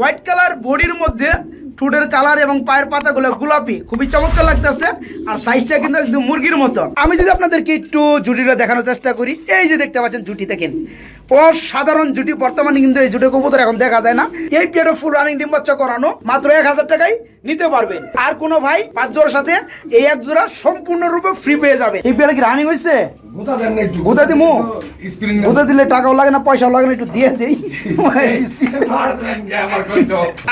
White colour বডির মধ্যে ঠোঁটের কালার এবং পায়ের পাতাগুলো গোলাপি। খুবই চমৎকার লাগতেছে। আর সাইজটা কিন্তু একদম মুরগির মতো। আমি যদি আপনাদেরকে একটু জুটিটা দেখানোর চেষ্টা করি, এই যে দেখতে পাচ্ছেন জুটি দেখেন। অসাধারণ জুটি, বর্তমানে কিন্তু এই জুটি কবুতর এখন দেখা যায় না। এই পিরিয়ডে ফুল রানিং ডিম বাচ্চা করানো, মাত্র এক হাজার টাকায় নিতে পারবেন। আর কোনো ভাই পাঁচ জোড়ার সাথে এই এক জোড়া সম্পূর্ণরূপে ফ্রি পেয়ে যাবে। এই পিরিয়ডে কি রানিং হয়েছে গুতা দেন না একটু গুতা দিমু? স্প্রিং দিলে টাকাও লাগে না পয়সাও লাগে না একটু দিয়ে দেই।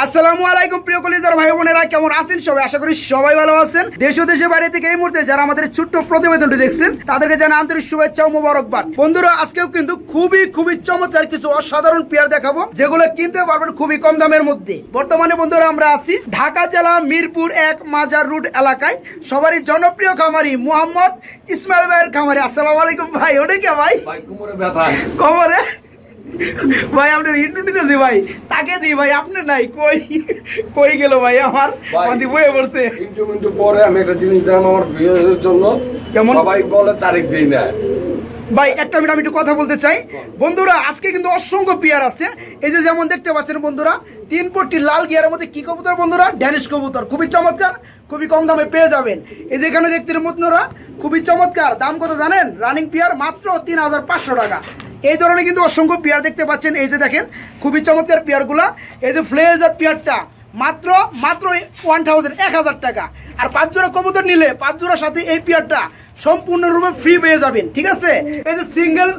আসসালামু আলাইকুম প্রিয় কলিজার ভাই বোনেরা কেমন আছেন সবাই? আশা করি সবাই ভালো আছেন। দেশ ও দেশের বাইরে থেকে এই মুহূর্তে যারা আমাদের ছোট্ট প্রতিবেদনটি দেখছেন তাদেরকে জানা আন্তরিক শুভেচ্ছা ও মোবারকবাদ। বন্ধুরা আজকেও কিন্তু খুবই খুবই চমৎকার কিছু অসাধারণ পেয়ার দেখাবো যেগুলো কিনতে পারবেন খুবই কম দামের মধ্যে। বর্তমানে বন্ধুরা আমরা আছি ঢাকা জেলা মিরপুর এক মাজার রুট এলাকায়। সবারই জনপ্রিয় খামারি মোহাম্মদ ইসমাইল ভাইয়ের খামারি। আসসালামু আলাইকুম ভাই ওটা কে ভাই? কোমরে ব্যথা। কবরে ভাই আপনার ইন্টু নিতেছি ভাই তাকে দিই ভাই আপনি নাই কই? কই গেল ভাই আমার। মাদি বয়ে পড়ছে। ইন্টু মিনিট পরে আমি একটা জিনিস দিলাম আমার বিয়ের জন্য। কেমন? সবাই বলে তারিখ দেই না। ভাই, একটা মিনিট, আমি একটু কথা বলতে চাই। বন্ধুরা, আজকে কিন্তু অসংখ্য পেয়ার আছে। এই যে যেমন দেখতে পাচ্ছেন বন্ধুরা, তিন পট্টি লাল গিয়ারের মধ্যে কি কবুতর বন্ধুরা? ড্যানিশ কবুতর। খুবই চমৎকার, খুবই কম দামে পেয়ে যাবেন। এই যে এখানে দেখতে বন্ধুরা, খুবই চমৎকার। দাম কত জানেন? রানিং পেয়ার মাত্র তিন হাজার পাঁচশো টাকা। এই ধরনের কিন্তু অসংখ্য পেয়ার দেখতে পাচ্ছেন। এই যে দেখেন, খুবই চমৎকার পেয়ারগুলা এই যে ফ্লেজার পেয়ারটা মাত্র মাত্র ওয়ান থাউজেন্ড এক হাজার টাকা। আর পাঁচ জোড়া কবুতর নিলে পাঁচ জোড়ার সাথে এই পেয়ারটা সম্পূর্ণরূপে ফ্রি পেয়ে যাবেন ঠিক আছে? এই যে সিঙ্গেল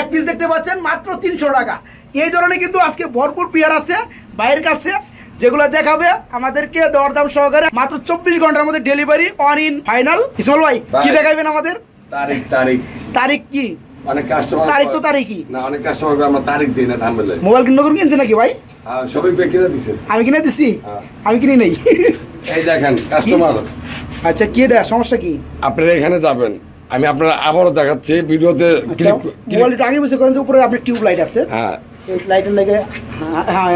এক পিস দেখতে পাচ্ছেন মাত্র তিনশো টাকা। এই ধরনের কিন্তু আজকে ভরপুর পেয়ার আছে বাইরের কাছে যেগুলো দেখাবে আমাদেরকে দরদাম সহকারে মাত্র চব্বিশ ঘণ্টার মধ্যে ডেলিভারি অন ইন ফাইনাল ইসমল ভাই কি দেখাবেন আমাদের? তারিখ তারিখ। তারিখ কি? অনেক কাস্টমার তারিখ তো তারিখই। না অনেক কাস্টমার আমরা তারিখ দিই না থামবেলে মোবাইল কিনে নতুন কিনছে নাকি ভাই? সবাই বেকিরা দিছে। আমি কিনে দিছি? হ্যাঁ। আমি কিনি নেই। এই দেখেন কাস্টমার আচ্ছা কি এটা? সমস্যা কি? আপনারা এখানে যাবেন। আমি আপনারা আবারও দেখাচ্ছি ভিডিওতে আচ্ছা, ক্লিক মোবাইল একটু আগে বসে করেন যে উপরে আপনার টিউব লাইট আছে। হ্যাঁ। লাইটের লাগে হ্যাঁ হ্যাঁ।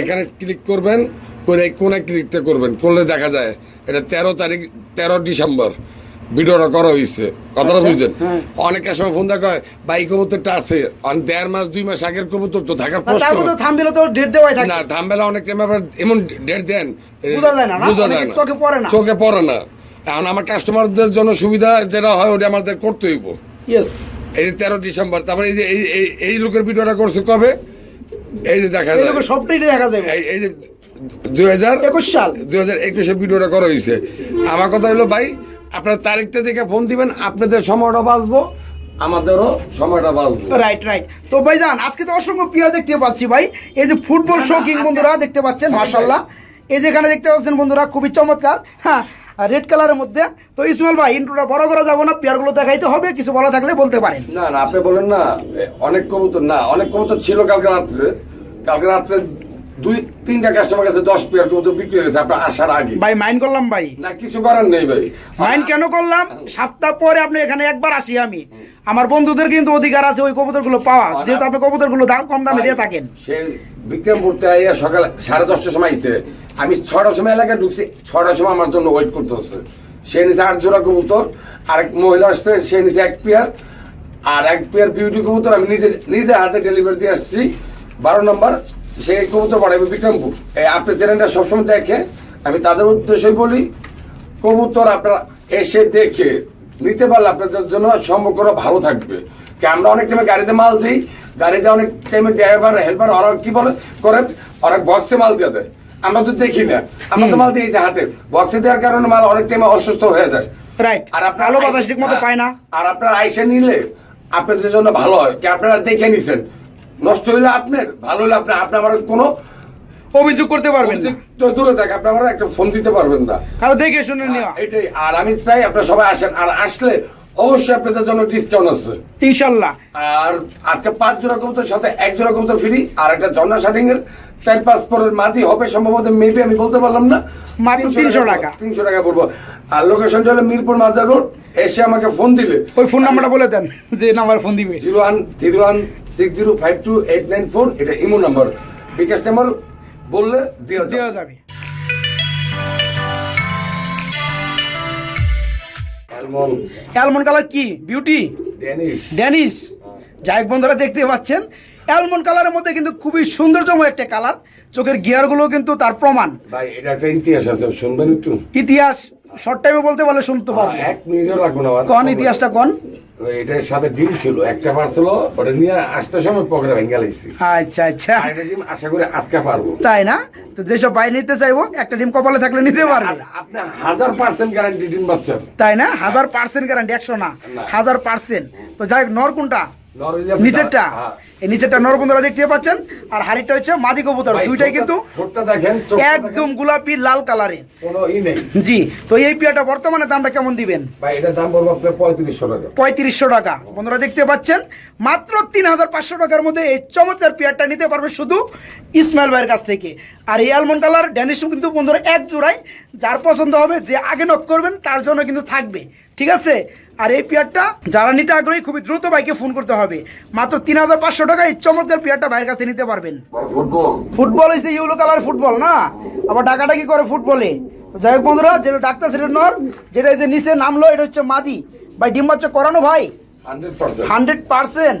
এখানে ক্লিক করবেন করে কোনে ক্লিকটা করবেন করলে দেখা যায় এটা তেরো তারিখ তেরো ডিসেম্বর। ভিডিওটা করা হয়েছে কথাটা আচ্ছা, বুঝছেন? হ্যাঁ। সময় ফোন দেখা ভাই কবুতরটা আছে। দেড় মাস দুই মাস আগের কবুতর তো থাকার প্রশ্ন। মধ্যে তো ডেট দেওয়াই থাকে। না থামবেলা অনেক টাইম আবার এমন ডেট দেন বোঝা যায় না, না? বোঝা যায় না। চোখে পড়ে না। চোখে পড়ে না। এখন আমার কাস্টমারদের জন্য সুবিধা যেটা হয় ওটা আমাদের করতে হইব। ইয়েস এই যে তেরো ডিসেম্বর তারপরে এই যে এই এই লোকের ভিডিওটা করছে কবে? এই যে দেখা যায়। সবটাই দেখা এই- এই যে দুই হাজার একুশ সাল। দুই হাজার একুশে ভিডিওটা করা হয়েছে আমার কথা হলো ভাই আপনার তারিখটা দেখে ফোন দিবেন আপনাদের সময়টা বাঁচবো আমাদেরও সময়টা বাঁচবো। রাইট রাইট তো ভাইজান আজকে তো অসংখ্য প্লেয়ার দেখতে পাচ্ছি ভাই। এই যে ফুটবল শৌকিং বন্ধুরা দেখতে পাচ্ছেন মাশাল্লাহ এই যে এখানে দেখতে পাচ্ছেন বন্ধুরা খুবই চমৎকার। হ্যাঁ রেড কালারের মধ্যে। তো ইসমাইল ভাই ইন্ট্রোটা বড় করা যাব না পেয়ারগুলো দেখাইতে হবে কিছু বলা থাকলে বলতে পারেন। না না আপনি বলেন না অনেক কবুতর না অনেক কবুতর ছিল কালকে রাত্রে। কালকে রাত্রে দুই তিনটা কাস্টমার কাছে দশ পেয়ার কবুতর বিক্রি হয়ে গেছে আপনার আসার আগে। ভাই মাইন্ড করলাম ভাই। না কিছু করার নেই ভাই। মাইন্ড কেন করলাম? সপ্তাহ পরে আপনি এখানে একবার আসি আমি। আমার বন্ধুদের কিন্তু অধিকার আছে ওই কবুতরগুলো পাওয়া যেহেতু আপনি কবুতরগুলো দাম কম দামে দিয়ে থাকেন। সে বিক্রমপুরতে সকাল সাড়ে দশটার সময় আইছে। আমি ছটার সময় এলাকায় ঢুকছি ছটার সময় আমার জন্য ওয়েট করতেছে। সে নিচে আট জোড়া কবুতর আরেক মহিলা আসছে সে নিচে এক পেয়ার। আর এক পেয়ার বিউটি কবুতর আমি নিজে নিজে হাতে ডেলিভারি দিয়ে আসছি। বারো নম্বর সেই কবুতর পাঠাবে বিক্রমপুর। এই আপনি চ্যানেলটা সবসময় দেখে আমি তাদের উদ্দেশ্যই বলি কবুতর আপনারা এসে দেখে নিতে পারলে আপনাদের জন্য সম্পর্ক ভালো থাকবে। কি আমরা অনেক টাইমে গাড়িতে মাল দিই গাড়িতে অনেক টাইমে ড্রাইভার হেল্পার ওরা কি বলে করে অনেক বক্সে মাল দিয়ে দেয়। আমরা তো দেখি না। আমরা তো মাল দিই যে হাতে। বক্সে দেওয়ার কারণে মাল অনেক টাইমে অসুস্থ হয়ে যায়। রাইট আর আপনার আলো বাতাস ঠিক মতো পায় না। আর আপনার আইসে নিলে আপনাদের জন্য ভালো হয়। কি আপনারা দেখে নিছেন? নষ্ট হইলে আপনার ভালো হলে আপনি আপনি আমার কোনো অভিযোগ করতে পারবেন না। তো দূরে থাক আপনি আমার একটা ফোন দিতে পারবেন না। কারও দেখে শুনে নেওয়া। এটাই। আর আমি চাই আপনারা সবাই আসেন আর আসলে অবশ্যই আপনাদের জন্য ডিসকাউন্ট আছে। ইনশাল্লাহ। আর আজকে পাঁচ জোড়া কবুতর সাথে এক জোড়া কবুতর ফ্রি আর একটা জন্না শার্টিং এর চার পাঁচ পরের মাটি হবে সম্ভবত মেবি আমি বলতে পারলাম না। মাত্র 300 টাকা। তিনশো টাকা পড়ব। আর লোকেশনটা হলো মিরপুর মাজার রোড এসে আমাকে ফোন দিলে। ওই ফোন নাম্বারটা বলে দেন যে নাম্বার ফোন দিবে। Zero one three one six zero five two eight nine four এটা ইমো নাম্বার বিকাশ নাম্বার বললে দেওয়া যাবে। অ্যালমন্ড। কালার কি? বিউটি ড্যানিশ ড্যানিশ যাই বন্ধুরা দেখতে পাচ্ছেন। অ্যালমন্ড কালারের মধ্যে কিন্তু খুবই সৌন্দর্যময় একটা কালার। চোখের গিয়ারগুলো কিন্তু তার প্রমাণ। ভাই এটা একটা ইতিহাস আছে শুনবেন একটু। ইতিহাস? শর্ট টাইমে বলতে পারলে শুনতে পারব। এক মিনিটও লাগবে না কোন ইতিহাসটা কোন? এটার সাথে ডিম ছিল একটা বার ছিল ওটা নিয়ে আসতে সময় পকেটে ভেঙে আচ্ছা আচ্ছা। আর এটা ডিম আশা করি আজকে পারব। তাই না? তো যেসব ভাই নিতে চাইব একটা ডিম কপালে থাকলে নিতে পারবে। আপনি হাজার পার্সেন্ট গ্যারান্টি ডিম বাচ্চার তাই না? হাজার পার্সেন্ট গ্যারান্টি একশো না। হাজার পার্সেন্ট। তো যাই হোক, নর কোনটা? নিচেরটা? হ্যাঁ। এই নিচেরটা নর বন্ধুরা দেখতে পাচ্ছেন আর হাড়িটা হচ্ছে মাদি কবুতর। দুইটাই কিন্তু একদম গোলাপি লাল নেই। জি তো এই পেয়াটা বর্তমানে দামটা কেমন দিবেন? পঁয়ত্রিশশো টাকা। বন্ধুরা দেখতে পাচ্ছেন মাত্র তিন হাজার পাঁচশো টাকার মধ্যে এই চমৎকার পেয়ারটা নিতে পারবে শুধু ইসমাইল ভাইয়ের কাছ থেকে। আর এই আলমন্ড কালার ড্যানিশ কিন্তু বন্ধুরা এক জোড়াই যার পছন্দ হবে যে আগে নক করবেন তার জন্য কিন্তু থাকবে। ঠিক আছে? আর এই পেয়ারটা যারা নিতে আগ্রহী খুবই দ্রুত বাইকে ফোন করতে হবে। মাত্র তিন হাজার পাঁচশো টাকা এই চমৎকার পেয়ারটা ভাইয়ের কাছে নিতে পারবেন। ফুটবল হয়েছে ইউলো কালার ফুটবল না? আবার ডাকাটা কি করে ফুটবলে যাই হোক বন্ধুরা যেটা ডাক্তার সেটা নর যেটা এই যে নিচে নামলো এটা হচ্ছে মাদি। ভাই ডিম বাচ্চা করানো ভাই? Hundred percent.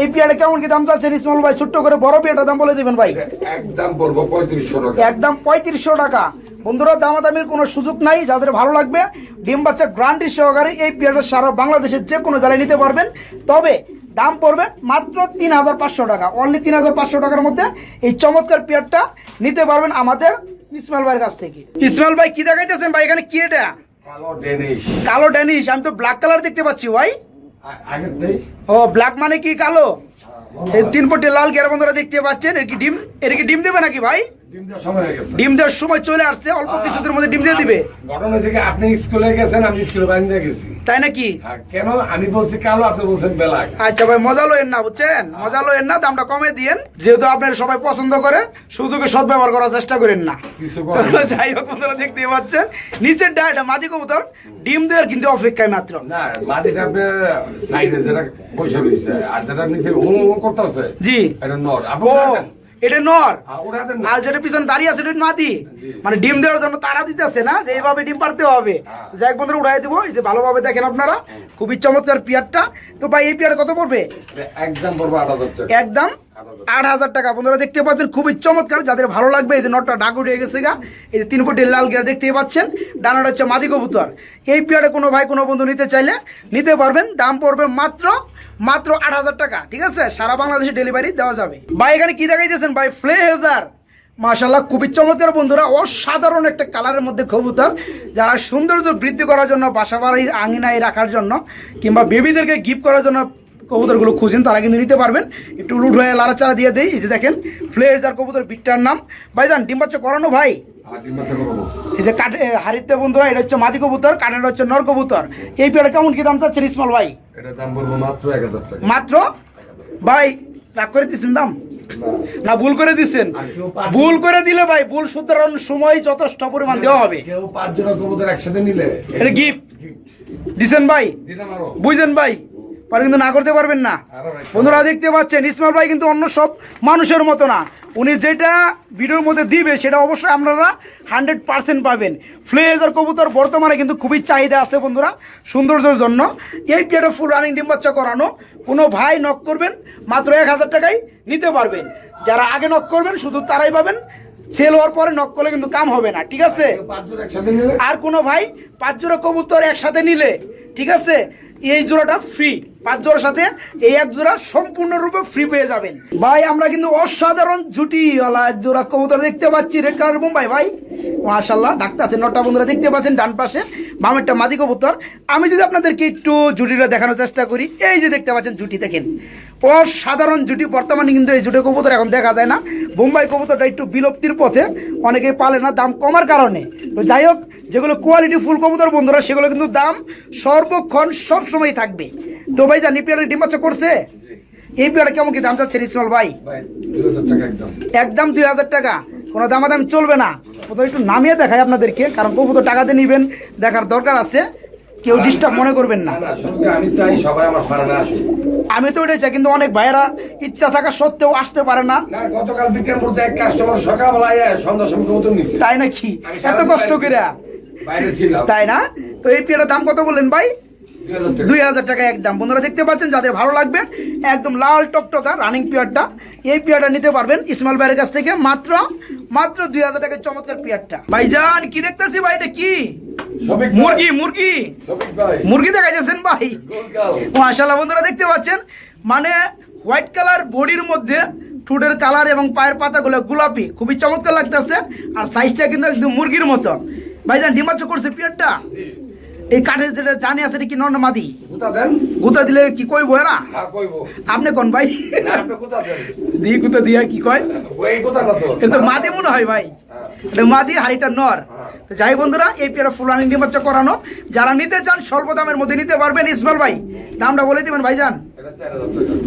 এই পেয়ারে কেমন কি দাম চাচ্ছেন ইসমাল ভাই ছোট্ট করে বড় দাম বলে দিবেন ভাই। একদম পড়ব পঁয়ত্রিশশো টাকা। একদম পঁয়ত্রিশশো টাকা। বন্ধুরা দামাদামির কোনো সুযোগ নাই যাদের ভালো লাগবে ডিম বাচ্চা গ্রান্টি সহকারে এই পেয়ারটা সারা বাংলাদেশের যে কোনো জায়গায় নিতে পারবেন। তবে দাম পড়বে মাত্র তিন হাজার পাঁচশো টাকা। অনলি তিন হাজার পাঁচশো টাকার মধ্যে এই চমৎকার পেয়ারটা নিতে পারবেন আমাদের ভাইয়ের কাছ থেকে। ইসমাইল ভাই কি দেখাইতেছেন ভাই? এখানে কি এটা? কালো ডেনিশ। কালো ড্যানিশ আমি তো ব্ল্যাক কালার দেখতে পাচ্ছি ভাই। ও ব্ল্যাক মানে কি কালো? এই তিন পটি লাল গেরা বন্ধুরা দেখতে পাচ্ছেন? এর কি ডিম এর কি ডিম দেবে নাকি ভাই? ডিম দেওয়ার সময় হয়ে গেছে। ডিম দেওয়ার সময় চলে আসছে অল্প কিছুদিনের মধ্যে ডিম দিয়ে দিবে। ঘটনা হয়েছে আপনি স্কুলে গেছেন আমি স্কুলে বাইরে গেছি। তাই নাকি? হ্যাঁ, কেন? আমি বলছি কালো আপনি বলছেন বেলাক আচ্ছা ভাই মজা লয়েন না বুঝছেন? মজা লয়েন না দামটা কমে দিয়েন। যেহেতু আপনার সবাই পছন্দ করে সুযোগে সদ্ব্যবহার করার চেষ্টা করেন না। যাই হোক বন্ধুরা দেখতে পাচ্ছেন নিচের ডায়টা মাদি কবুতর ডিম দেওয়ার কিন্তু অপেক্ষায় মাত্র। না মাটিটা আপনার সাইডে যেটা বসে রয়েছে আর যেটা নিচে হুম হুম করতেছে জি। এটা নর। আপনি ও উঠাতেন? এটা নর। হ্যাঁ, আর যেটা পিছনে দাঁড়িয়ে আছে এটা মাদি মানে ডিম দেওয়ার জন্য তারা দিতেছে না যে এইভাবে ডিম পারতে হবে। হ্যাঁ। যাই হোক বন্ধুরা উঠাই দিব। এই যে ভালোভাবে দেখেন আপনারা খুবই চমৎকার পিয়ারটা। তো ভাই এই পিয়ার কত পড়বে? একদম পড়বে একদম আট হাজার টাকা। বন্ধুরা দেখতে পাচ্ছেন, খুবই চমৎকার। যাদের ভালো লাগবে, এই যে নটটা ডাক উঠে গেছে গা, এই যে তিন ফুটি লাল গিয়ার দেখতে পাচ্ছেন, ডানাটা হচ্ছে মাদি কবুতর। এই পেয়ারে কোনো ভাই, কোনো বন্ধু নিতে চাইলে নিতে পারবেন, দাম পড়বে মাত্র মাত্র আট হাজার টাকা, ঠিক আছে? সারা বাংলাদেশে ডেলিভারি দেওয়া যাবে। ভাই, এখানে কি দেখাইতেছেন? ভাই ফ্লেজার মাশাল্লাহ খুবই চমৎকার বন্ধুরা, অসাধারণ একটা কালারের মধ্যে কবুতর, যারা সৌন্দর্য বৃদ্ধি করার জন্য বাসা বাড়ির আঙিনায় রাখার জন্য, কিংবা বেবিদেরকে গিফট করার জন্য কবুতরগুলো খুঁজেন তারা কিন্তু নিতে পারবেন। একটু লুট হয়ে লাড়াচাড়া দিয়ে দেই এই যে দেখেন ফ্লেজার কবুতর বিটটার নাম। ভাইজান ডিম বাচ্চা করানো ভাই? আর করব। এই যে কাঠ এ, হাড়িতে বন্ধুরা এটা হচ্ছে মাদি কবুতর কাঠের হচ্ছে নর কবুতর। এই পেয়ারে কেমন কি দাম চাচ্ছেন ইসমাল ভাই? এটা দাম বলব মাত্র এক হাজার টাকা। মাত্র? ভাই রাগ করে দিচ্ছেন দাম? না। ভুল করে দিচ্ছেন আর ভুল করে দিলে ভাই ভুল শুধরানোর সময় যথেষ্ট পরিমাণ দেওয়া হবে। কেউ পাঁচ জোড়া কবুতর একসাথে নিলে। এটা গিফট দিছেন ভাই? বুঝছেন ভাই। পরে কিন্তু না করতে পারবেন না। বন্ধুরা দেখতে পাচ্ছেন ইসমাল ভাই কিন্তু অন্য সব মানুষের মতো না। উনি যেটা ভিডিওর মধ্যে দিবে সেটা অবশ্যই আপনারা হান্ড্রেড পার্সেন্ট পাবেন। ফ্লেজার কবুতর বর্তমানে কিন্তু খুবই চাহিদা আছে বন্ধুরা সৌন্দর্যের জন্য। এই পিরিয়ডে ফুল রানিং ডিম বাচ্চা করানো কোনো ভাই নক করবেন মাত্র এক হাজার টাকায় নিতে পারবেন। যারা আগে নক করবেন শুধু তারাই পাবেন। সেল হওয়ার পরে নক করলে কিন্তু কাম হবে না ঠিক আছে? আর কোনো ভাই পাঁচ জোড়া কবুতর একসাথে নিলে ঠিক আছে? এই জোড়াটা ফ্রি পাঁচ জোড়ার সাথে এই এক জোড়া সম্পূর্ণরূপে ফ্রি পেয়ে যাবেন। ভাই, আমরা কিন্তু অসাধারণ জুটিওয়ালা এক জোড়া কবুতর দেখতে পাচ্ছি রেড কালার বোম্বাই, ভাই। মাশাল্লাহ ডাক্তার আছে নটা বন্ধুরা, দেখতে পাচ্ছেন ডান পাশে বামেরটা মাদি কবুতর। আমি যদি আপনাদেরকে একটু জুটিটা দেখানোর চেষ্টা করি, এই যে দেখতে পাচ্ছেন জুটি, দেখেন। অসাধারণ জুটি। বর্তমানে কিন্তু এই জুটি কবুতর এখন দেখা যায় না। বোম্বাই কবুতরটা একটু বিলুপ্তির পথে অনেকে পালে না দাম কমার কারণে। তো যাই হোক যেগুলো কোয়ালিটি ফুল কবুতর বন্ধুরা সেগুলো কিন্তু দাম সর্বক্ষণ সবসময় থাকবে। তো ভাই জানি পেয়ারে ডিম বাচ্চা করছে? এই পেয়ারে কেমন কি দাম চাচ্ছে ইসমাল ভাই? একদম। একদম দুই হাজার টাকা। কোনো দামাদামি চলবে না। একটু নামিয়ে দেখাই আপনাদেরকে কারণ কবুতর টাকাতে নিবেন দেখার দরকার আছে। কেউ ডিস্টার্ব মনে করবেন না। আমি চাই সবাই আমার আসুক। আমি তো কিন্তু অনেক ভাইয়েরা ইচ্ছা থাকা সত্ত্বেও আসতে পারে না। গতকাল বিকেল মধ্যে এক কাস্টমার সকালবেলায় সন্ধ্যার সময় তাই নাকি? এত কষ্ট করে। তাই না? তো এই পেয়ারের দাম কত বললেন ভাই? দুই হাজার টাকা। দুই হাজার টাকা একদম বন্ধুরা দেখতে পাচ্ছেন যাদের ভালো লাগবে একদম লাল টকটকা রানিং পিয়ারটা এই পিয়ারটা নিতে পারবেন ইসমাইল ভাইয়ের কাছ থেকে। মাত্র মাত্র দুই হাজার টাকার চমৎকার পিয়ারটা। ভাইজান কি দেখতেছি ভাই এটা কি? মুরগি মুরগি। মুরগি দেখাইতেছেন ভাই। মাশাল্লাহ বন্ধুরা দেখতে পাচ্ছেন? মানে হোয়াইট কালার বডির মধ্যে ঠুটের কালার এবং পায়ের পাতাগুলো গোলাপি খুবই চমৎকার লাগতেছে। আর সাইজটা কিন্তু একদম মুরগির মতো। ভাইজান ডিমাচ্ছ করছে পিয়ারটা? এই কাঠের যেটা টানে আছে এটা কি নন মাদি দেন? গুতা দিলে কি কইব এরা হ্যাঁ, কইবো। আপনি কোন ভাই দি আপনি দেন? গুতা দিয়া কি কয় ওই কোথা না তো? এটা মাদি মনে হয় ভাই। এটা মাদি হাড়িটা নর। তো যাই বন্ধুরা এই পেয়ারা ফুল রানিং ডিম বাচ্চা করানো। যারা নিতে চান স্বল্প দামের মধ্যে নিতে পারবেন ইসমাইল ভাই। দামটা বলে দিবেন ভাইজান। এটা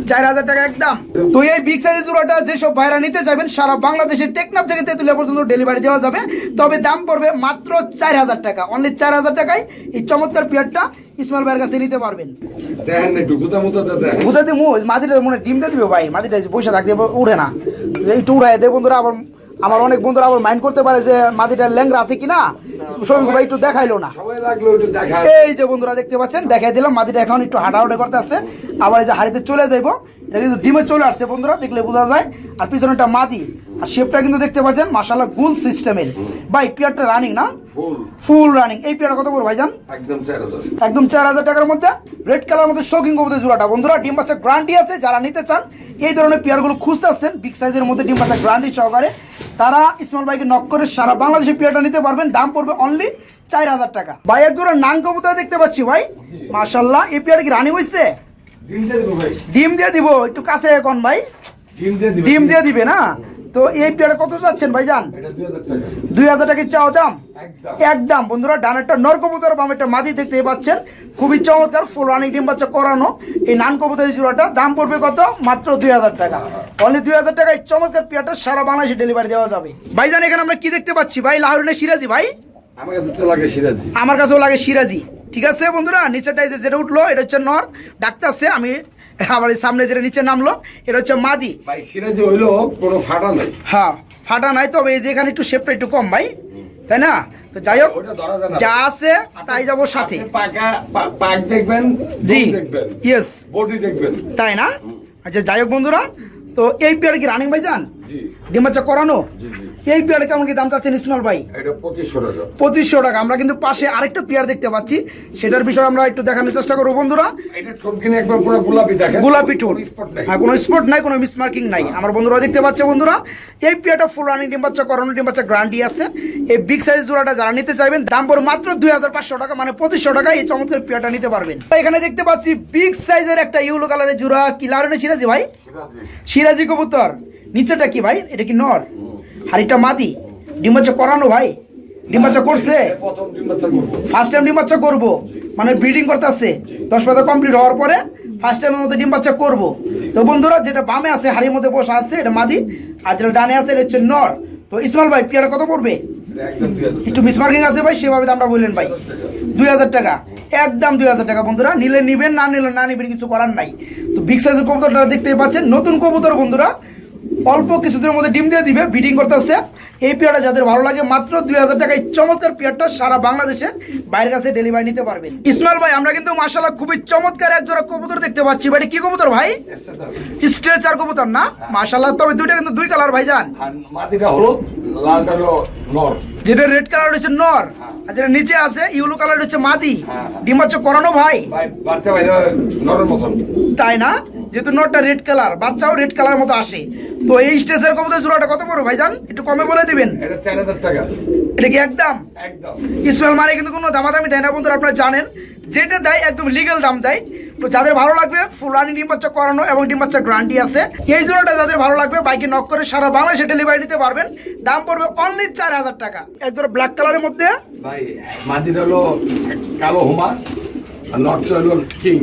চার হাজার টাকা। একদম। তো এই বিগ সাইজের জোড়াটা যেসব ভাইরা নিতে চাইবেন সারা বাংলাদেশের টেকনাফ থেকে তেঁতুলিয়া পর্যন্ত ডেলিভারি দেওয়া যাবে। তবে দাম পড়বে মাত্র চার হাজার টাকা। অনলি চার হাজার টাকায় এই চমৎকার পেয়ারটা ইসমাইল ভাইয়ের কাছ থেকে নিতে পারবেন। দিয়ে মু মাদিটা মনে ডিম দিয়ে দিবে ভাই। মাদিটা বসে থাকতে উঠে না। একটু উড়াই দে বন্ধুরা আবার আমার অনেক বন্ধুরা আবার মাইন্ড করতে পারে যে মাদিটা ল্যাংরা আছে কিনা। সবাই ভাই একটু দেখাইলো না। এই যে বন্ধুরা দেখতে পাচ্ছেন দেখাই দিলাম মাদিটা এখন একটু হাঁটাহাঁটি করতে আসছে। আবার এই যে হাড়িতে চলে যাইবো। এটা কিন্তু ডিমে চলে আসছে বন্ধুরা দেখলে বোঝা যায়। আর পিছনেটা মাদি। আর শেপটা কিন্তু দেখতে পাচ্ছেন মাসাল্লাহ গুল সিস্টেমের। ভাই পিয়ারটা রানিং না? ফুল ফুল রানিং এই পিয়ারটা কত করে ভাইজান? একদম চার একদম চার হাজার টাকার মধ্যে। রেড কালার মধ্যে শৌকিং কবুতর জোড়াটা বন্ধুরা ডিম বাচ্চা গ্রান্টি আছে যারা নিতে চান এই ধরনের পেয়ারগুলো খুঁজতে আসছেন বিগ সাইজের মধ্যে ডিম বাচ্চা গ্রান্টি সহকারে। তারা ইসমাল ভাইকে নক করে সারা বাংলাদেশে পেয়ারটা নিতে পারবেন দাম পড়বে অনলি চার হাজার টাকা। ভাই এক জোড়া নাং কবুতর দেখতে পাচ্ছি ভাই। মাশাল্লাহ এই পেয়ারটা কি রানি হয়েছে ডিম দিয়ে দিব ভাই। একটু কাছে এখন ভাই। ডিম দিয়ে দিবে না? তো এই পেয়ারটা কত চাচ্ছেন ভাই যান দুই হাজার টাকা। চাও দাম? একদম। বন্ধুরা ডানেরটা নর কবুতর বামেরটা মাদি দেখতে পাচ্ছেন। খুবই চমৎকার ফুল রানিং ডিম বাচ্চা করানো। এই নান কবুতরের জোড়াটা দাম পড়বে কত? মাত্র দুই হাজার টাকা। অনলি দুই হাজার টাকা এই চমৎকার পেয়ারটা সারা বাংলাদেশে ডেলিভারি দেওয়া যাবে। ভাইজান এখানে আমরা কি দেখতে পাচ্ছি? ভাই লাহরিনে সিরাজি ভাই। আমার কাছে তো লাগে সিরাজি। আমার কাছেও লাগে সিরাজি। ঠিক আছে বন্ধুরা এই যে যেটা উঠল এটা হচ্ছে নর। ডাক্তার আছে আমি আবার সামনে যেটা নিচে নামলো এটা হচ্ছে মাদি। ভাই সিরাজি হইল কোনো ফাটা নাই। হ্যাঁ ফাটা নাই তবে এই যে এখানে একটু শেপটা একটু কম ভাই। তাই না? তো যাই হোক যা আছে তাই যাব সাথে। পাকা দেখবেন জি দেখবেন ইয়েস বডি দেখবেন। তাই না? আচ্ছা যাই হোক বন্ধুরা তো এই পেয়ারে কি রানিং ভাই যান? জি। ডিম বাচ্চা করানো? জি জি। এই পেয়ারে কেমন কি দাম চাচ্ছেন ইসমাল ভাই? পঁচিশশো টাকা। আমরা কিন্তু পাশে আরেকটা পেয়ার দেখতে পাচ্ছি। সেটার বিষয়ে আমরা একটু দেখানোর চেষ্টা করব। বন্ধুরা ঠোঁট পুরো গোলাপি নাই। হ্যাঁ কোনো স্পট নাই কোনো মিসমার্কিং নাই। আমার বন্ধুরা দেখতে পাচ্ছে বন্ধুরা এই পেয়ারটা ফুল রানিং ডিম বাচ্চা করানো ডিম বাচ্চা গ্রান্টি আছে। এই বিগ সাইজ জোড়াটা যারা নিতে চাইবেন দাম পড়ে মাত্র দুই হাজার পাঁচশো টাকা মানে পঁচিশশো টাকা এই চমৎকার পেয়ারটা নিতে পারবেন। এখানে দেখতে পাচ্ছি বিগ সাইজের একটা ইউলো কালারের জোড়া কি লাউরেনে সিরাজি ভাই? সিরাজি। কবুতর। নিচেটা কি ভাই? এটা কি নর? হাড়িটা মাদি ডিম বাচ্চা করানো ভাই ডিম বাচ্চা করছে। ফার্স্ট টাইম ডিম বাচ্চা করব। মানে ব্রিডিং করতেছে। দশ পাতা কমপ্লিট হওয়ার পরে ফার্স্ট টাইমের মধ্যে ডিম বাচ্চা করব। তো বন্ধুরা যেটা বামে আছে হাড়ির মধ্যে বসে আছে এটা মাদি। আর যেটা ডানে আছে এটা হচ্ছে নর। তো ইসমাল ভাই পিয়ারা কত পড়বে? একটু মিসমার্কিং আছে ভাই সেভাবে দামটা বললেন ভাই। দুই হাজার টাকা। একদম দুই হাজার টাকা বন্ধুরা। নিলে নিবেন না নিলে না নিবেন কিছু করার নাই। তো বিগ সাইজের কবুতরটা দেখতে পাচ্ছেন। নতুন কবুতর বন্ধুরা। অল্প কিছুদিনের মধ্যে ডিম দিয়ে দিবে বিডিং করতেছে। এই পেয়ারটা যাদের ভালো লাগে মাত্র দুই হাজার টাকায় চমৎকার পেয়ারটা সারা বাংলাদেশে বাইরের কাছে ডেলিভারি নিতে পারবেন। ইসমাইল ভাই আমরা কিন্তু মাসাল্লাহ খুবই চমৎকার এক জোড়া কবুতর দেখতে পাচ্ছি। ভাই কি কবুতর ভাই। স্ট্রেচার কবুতর না? মাসাল্লাহ তবে দুইটা কিন্তু দুই কালার ভাই যান মাটিটা হলুদ লালটা নর। যেটা রেড কালার হচ্ছে নর আর যেটা নিচে আছে ইউলো কালার হচ্ছে মাদি। হ্যাঁ। ডিম বাচ্চা করানো ভাই। ভাই বাচ্চা ভাই নরের মতন। তাই না? যেহেতু নটটা রেড কালার বাচ্চাও রেড কালার মতো আসে। তো এই স্টেজের কবুতর জোড়াটা কত বড় ভাইজান? একটু কমে বলে দিবেন। এটা চার হাজার টাকা। এটা কি একদম? একদম। ইসমাইল মানে কিন্তু কোনো দামাদামি দেয় না বন্ধুরা আপনারা জানেন। যেটা দেয় একদম লিগেল দাম দেয়। তো যাদের ভালো লাগবে ফুল রানি ডিম বাচ্চা করানো এবং ডিম বাচ্চা গ্রান্টি আছে। এই জোড়াটা যাদের ভালো লাগবে বাইকে নক করে সারা বাংলাদেশে ডেলিভারি নিতে পারবেন। দাম পড়বে অনলি চার হাজার টাকা। এক জোড়া ব্ল্যাক কালারের মধ্যে। ভাই মাটিটা হলো কালো হুমা আর নটটা হলো কিং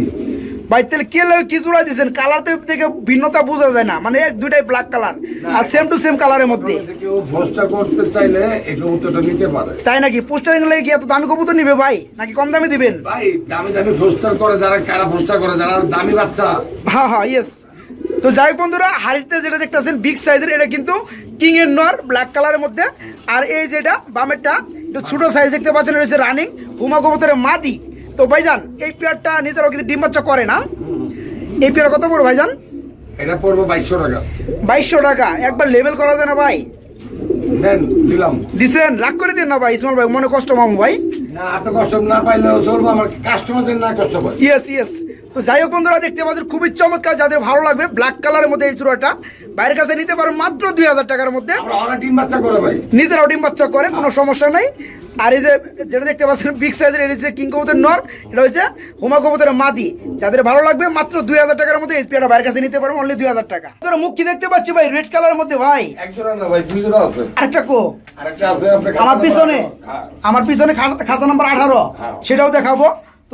ভাই তাহলে কে লাগে কি জোড়া দিয়েছেন কালার তো থেকে ভিন্নতা বোঝা যায় না। মানে এক দুইটাই ব্ল্যাক কালার আর সেম টু সেম কালারের মধ্যে। কেউ ভোজটা করতে চাইলে এই কবুতরটা নিতে পারে। তাই নাকি? পোস্টারিং লাগে কি এত দামি কবুতর নিবে ভাই? নাকি কম দামে দিবেন? ভাই দামি দামি ফোস্টার করে যারা কারা ফোস্টার করে যারা দামি বাচ্চা। হ্যাঁ হ্যাঁ ইয়েস তো যাই হোক বন্ধুরা হাড়িতে যেটা দেখতেছেন বিগ সাইজের এটা কিন্তু কিং এর নর ব্ল্যাক কালারের মধ্যে। আর এই যেটা বামেরটা একটু ছোট সাইজ দেখতে পাচ্ছেন হচ্ছে রানিং উমা কবুতরের মাদি। তো ভাইজান এই পেয়ারটা নিজেরাও কিন্তু ডিম বাচ্চা করে না। এই পেয়ার কত পড়বে ভাইজান? এটা পড়বে বাইশশো টাকা। বাইশশো টাকা। একবার লেভেল করা যায় না ভাই? দেন দিলাম। দিছেন? রাগ করে দেন না ভাই ইসমাল ভাই মনে কষ্ট মামু ভাই। না আপনি কষ্ট না পাইলেও চলবো আমার কাস্টমারদের না কষ্ট ইয়েস ইয়েস তো যাই হোক বন্ধুরা দেখতে পাচ্ছেন খুবই চমৎকার যাদের ভালো লাগবে ব্ল্যাক কালারের মধ্যে এই চূড়াটা। বাইরের কাছে নিতে পারেন মাত্র দুই হাজার টাকার মধ্যে। নিজেরাও ডিম বাচ্চা করে কোনো সমস্যা নাই। আর এই যে যেটা দেখতে পাচ্ছেন বিগ সাইজের এটা হচ্ছে কিং কবুতর নর এটা হচ্ছে হোমা কবুতরের মাদি। যাদের ভালো লাগবে মাত্র দুই হাজার টাকার মধ্যে এই পেয়ারটা বাইরের কাছে নিতে পারবেন অনলি দুই হাজার টাকা। তোরা মুখ কি দেখতে পাচ্ছি ভাই? রেড কালারের মধ্যে ভাই। আরেকটা কো। আপনি আমার পিছনে হ্যাঁ। আমার পিছনে খা- খাতা নাম্বার আঠারো। হ্যাঁ। সেটাও দেখাবো।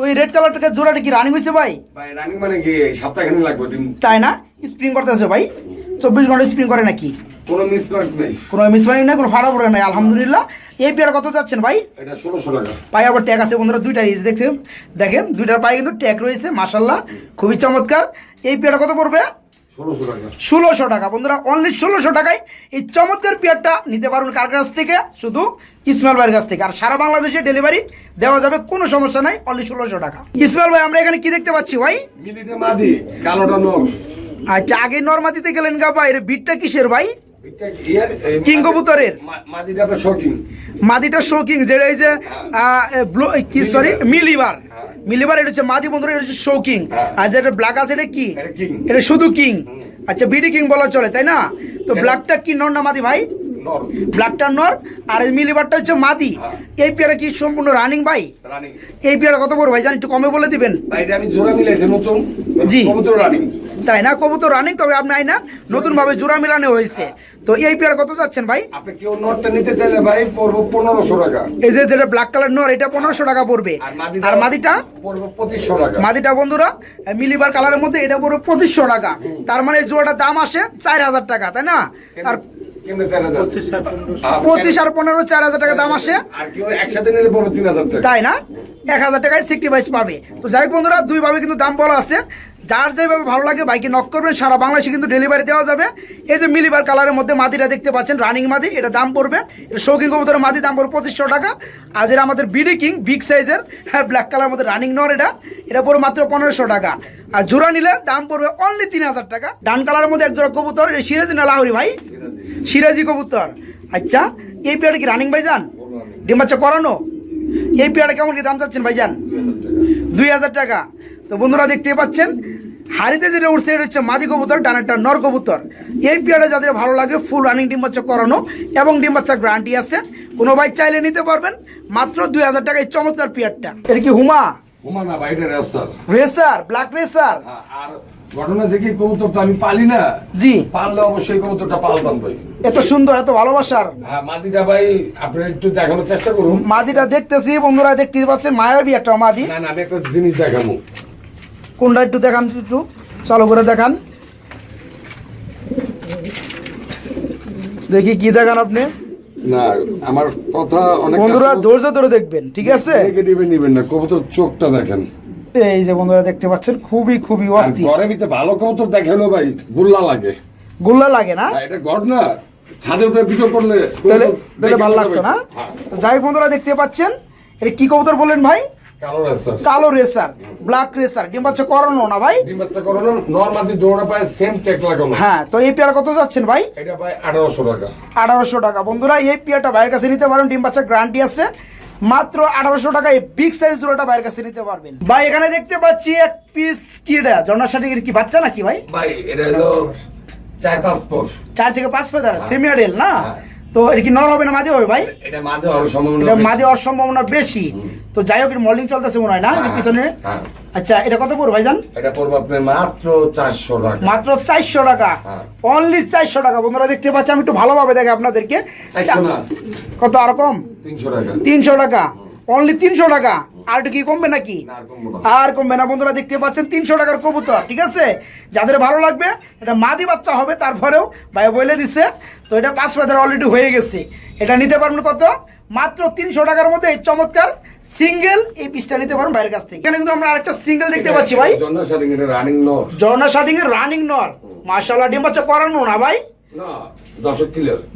তো এই রেড কালারটাকে জোড়াটা কি রানিং হয়েছে ভাই? ভাই রানিং মানে কি সপ্তাহখানি লাগবে দিন? তাই না? স্প্রিং করতেছে ভাই। চব্বিশ ঘণ্টা স্প্রিং করে নাকি? কোনো মিসমার্ক নেই। কোনো মিসমাইন নাই কোনো ফাড়া পড়ে নাই আলহামদুলিল্লাহ। এই পেয়ার কত যাচ্ছেন ভাই? এটা ষোলোশো টাকা। পায়ে আবার ট্যাগ আছে বন্ধুরা দুইটা ইস দেখছেন। দেখেন দুইটার পায়ে কিন্তু ট্যাগ রয়েছে মাসাল্লাহ খুবই চমৎকার। এই পেয়ারটা কত পড়বে? ষোলোশো টাকা। বন্ধুরা অনলি ষোলোশো টাকায় এই চমৎকার পেয়ারটা নিতে পারুন কার কাছ থেকে? শুধু ইসমাইল ভাইয়ের কাছ থেকে। আর সারা বাংলাদেশে ডেলিভারি দেওয়া যাবে কোনো সমস্যা নাই অনলি ষোলোশো টাকা। ইসমাইল ভাই আমরা এখানে কি দেখতে পাচ্ছি ভাই? কালোটা নোর আচ্ছা আগে নর্মাদিতে গেলেন গা ভাই এর বিটটা কিসের ভাই? কিং কবুতরের? মাদিটা শৌকিং যেটা এই যে কি সরি মিলিবার হ্যাঁ। মিলিবার এটা হচ্ছে মাদি বন্ধুরা এটা হচ্ছে শৌকিং হ্যাঁ। আর যেটা ব্ল্যাক আছে এটা কি? এটা শুধু কিং আচ্ছা বিডি কিং বলা চলে তাই না? তো ব্ল্যাকটা কি নর না মাদি ভাই? ব্ল্যাকটা নর আর মিলিবারটা হচ্ছে মাদি। হ্যাঁ। এই পেয়ারা কি সম্পূর্ণ রানিং ভাই? রানিং এই পেয়ারা কত বড় ভাই জান একটু কমে বলে দিবেন? আমি জোড়া মিলাইছি নতুন। জি। কবুতর রানিং তাই না? কবুতর রানিং তবে আপনি না নতুন ভাবে জোড়া মিলানো হয়েছে। তো এই পেয়ারা কত যাচ্ছেন ভাই? আপনি কেউ নটটা নিতে চাইলে ভাই পড়ব পনেরোশো টাকা। এই যে যেটা ব্ল্যাক কালার নর এটা পনেরোশো টাকা পড়বে। আর মাদিটা পড়ব পঁচিশশো টাকা। মাদিটা বন্ধুরা মিলিবার কালারের মধ্যে এটা পড়বে পঁচিশশো টাকা। তার মানে জোড়াটার দাম আসে চার হাজার টাকা তাই না? আর পঁচিশ আর পনেরো। চার হাজার টাকা দাম আসে। আর কেউ একসাথে নিলে পড়ব তিন হাজার টাকা। তাই না? এক হাজার টাকায় সিক্সটি বাইশ পাবে। তো যাই বন্ধুরা দুইভাবে কিন্তু দাম বলা আছে। যার যেভাবে ভালো লাগে বাইকে নক করবেন সারা বাংলাদেশে কিন্তু ডেলিভারি দেওয়া যাবে। এই যে মিলিবার কালারের মধ্যে মাদিটা দেখতে পাচ্ছেন রানিং মাদি, এটা দাম পড়বে। এটা শৌকিং কবুতরের মাদি, দাম পড়বে পঁচিশশো টাকা। আর যেটা আমাদের বিডি কিং বিগ সাইজের হ্যাঁ ব্ল্যাক কালার মধ্যে রানিং নর এটা। এটা পড়বে মাত্র পনেরোশো টাকা। আর জোড়া নিলে দাম পড়বে অনলি তিন হাজার টাকা। ডান কালারের মধ্যে এক জোড়া কবুতর, এটা সিরাজি না লাহরি ভাই? সিরাজি কবুতর। আচ্ছা এই পেয়ারটা কি রানিং ভাই যান ডিম বাচ্চা করানো? এই পেয়ারটা কেমন কি দাম চাচ্ছেন ভাই যান দুই হাজার টাকা। তো বন্ধুরা দেখতে পাচ্ছেন হাড়িতে যেটা উঠছে এটা হচ্ছে মাদি কবুতর ডানেরটা নর কবুতর। এই পেয়ারটা যাদের ভালো লাগে ফুল রানিং ডিম বাচ্চা করানো এবং ডিম বাচ্চার গ্যারান্টি আছে। কোনো ভাই চাইলে নিতে পারবেন মাত্র দুই হাজার টাকা এই চমৎকার পেয়ারটা। এটা কি হুমা? হুমা না ভাই এটা রেসার। Racer black racer? আর ঘটনা থেকে কবুতর তো আমি পালি না জি। পাললে অবশ্যই কবুতরটা পালতাম ভাই। এত সুন্দর এত ভালোবাসার। হ্যাঁ মাদিটা ভাই আপনি একটু দেখানোর চেষ্টা করুন। মাদিটা দেখতেছি বন্ধুরা দেখতে পাচ্ছেন মায়াবী একটা মাদি। না না আমি একটা জিনিস দেখাবো। কোনটা একটু দেখান একটু। চালু করে দেখান। দেখি কি দেখান আপনি। না আমার কথা অনেক বন্ধুরা ধৈর্য ধরে দেখবেন ঠিক আছে? নেগেটিভে নিবেন না কবুতর চোখটা দেখেন। এই যে বন্ধুরা দেখতে পাচ্ছেন খুবই খুবই অস্থির। ভিতরে ভালো কবুতর দেখাল ভাই গুল্লা লাগে। গুল্লা লাগে না? এটা ঘর না ছাদের উপরে ভিডিও করলে তাহলে দেখে ভালো লাগতো না? হ্যাঁ, যাই বন্ধুরা দেখতে পাচ্ছেন এটা কি কবুতর বললেন ভাই? কালো রেসার। ব্ল্যাক রেসার ডিম বাচ্চা করানো না ভাই? ডিম বাচ্চা করানো নর্মালি দৌড়া পায় সেম টেক লাগানো। হ্যাঁ তো এই পেয়ার কত যাচ্ছেন ভাই? এটা পায় আঠারোশো টাকা। আঠারোশো টাকা। বন্ধুরা এই পেয়ারটা ভাইয়ের কাছে নিতে পারেন ডিম গ্যারান্টি আছে। মাত্র আঠারোশো টাকা এই বিগ সাইজ জোড়াটা ভাইয়ের কাছে নিতে পারবেন। ভাই এখানে দেখতে পাচ্ছি এক পিস কি এটা? জর্নার সাথে কি বাচ্চা নাকি ভাই? ভাই এটা হলো চার পাঁচ চার থেকে পাঁচ পেদার সেমিয়াডেল না? হ্যাঁ। তো এটা কি নর হবে না মাঝে হবে ভাই? এটা মাঝে হওয়ার সম্ভাবনা বেশি। মাঝে হওয়ার সম্ভাবনা বেশি। তো যাই হোক মলিং চলতেছে মনে হয় না? হ্যাঁ, পিছনে? হ্যাঁ। আচ্ছা এটা কত পড়বে ভাইজান? এটা পড়বে আপনার মাত্র চারশো টাকা। মাত্র চারশো টাকা। হ্যাঁ। অনলি চারশো টাকা। বন্ধুরা দেখতে পাচ্ছি আমি একটু ভালোভাবে দেখে আপনাদেরকে। কত? আর কম? তিনশো টাকা। তিনশো টাকা। অনলি তিনশো টাকা। আর একটু কি কমবে নাকি? আর কমবো না। বন্ধুরা দেখতে পাচ্ছেন তিনশো টাকার কবুতর ঠিক আছে? যাদের ভালো লাগবে এটা মাদি বাচ্চা হবে তারপরেও ভাই বলে দিছে। তো এটা পাঁচ পাতার অলরেডি হয়ে গেছে। এটা নিতে পারবেন কত? মাত্র তিনশো টাকার মধ্যে এই চমৎকার সিঙ্গেল এই পিসটা নিতে পারেন বাইরের কাছ থেকে। এখানে কিন্তু আমরা আরেকটা সিঙ্গেল দেখতে পাচ্ছি ভাই। জন্না শাড়ি এটা রানিং নো ঝর্ণা শার্টিং এর রানিং নর মার্শাল্লাহ ডিম বাচ্চা করানো না ভাই।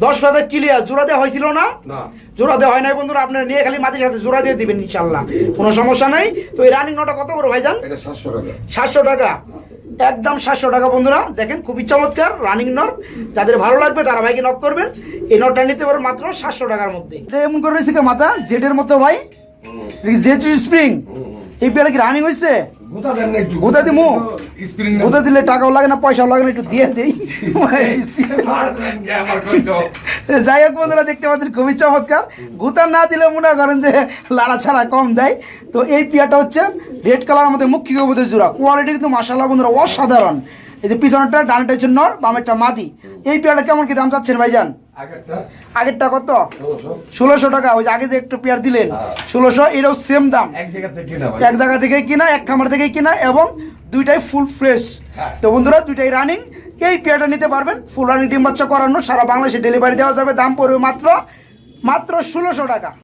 দশ পাতা ক্লিয়ার জোড়া দেওয়া হয়েছিল না? জোড়া দেওয়া হয় নাই বন্ধুরা আপনারা নিয়ে খালি মাটির সাথে জোড়া দিয়ে দিবেন ইনশাল্লাহ কোনো সমস্যা নাই। তো এই রানিং নটা কত করে ভাইজান? এটা সাতশো টাকা। একদম সাতশো টাকা বন্ধুরা। দেখেন খুবই চমৎকার রানিং নট যাদের ভালো লাগবে তারা ভাইকে নক করবেন। এই নটটা নিতে পারবেন মাত্র সাতশো টাকার মধ্যে। এটা এমন করে রয়েছে কি মাথা? জেটের মতো ভাই? জেট স্প্রিং এই পেয়ারা কি রানিং হয়েছে দিমু? দিলে টাকাও লাগে না পয়সাও লাগে না একটু দিয়ে দেই। যাই হোক বন্ধুরা দেখতে পাচ্ছেন খুবই চমৎকার। গুতা না দিলে মনে করেন যে লাড়া ছাড়া কম দেয়। তো এই পিয়াটা হচ্ছে রেড কালার আমাদের মুখ্য কবুতর জোড়া। কোয়ালিটি কিন্তু মাসাল্লাহ বন্ধুরা অসাধারণ। এই যে পিছনেরটা ডানটা হচ্ছে নর বামেরটা মাদি। এই পিয়াটা কেমন কি দাম চাচ্ছেন ভাইজান? আগেরটা? কত? ষোলোশো। টাকা ওই যে আগে যে একটু পেয়ার দিলেন ষোলোশো এটাও সেম দাম। এক জায়গা থেকে কিনা এক জায়গা থেকে কিনা এক খামার থেকে কিনা এবং দুইটাই ফুল ফ্রেশ হ্যাঁ। তো বন্ধুরা দুইটাই রানিং এই পেয়ারটা নিতে পারবেন ফুল রানিং ডিম বাচ্চা করানো সারা বাংলাদেশে ডেলিভারি দেওয়া যাবে দাম পড়বে মাত্র মাত্র ষোলোশো টাকা।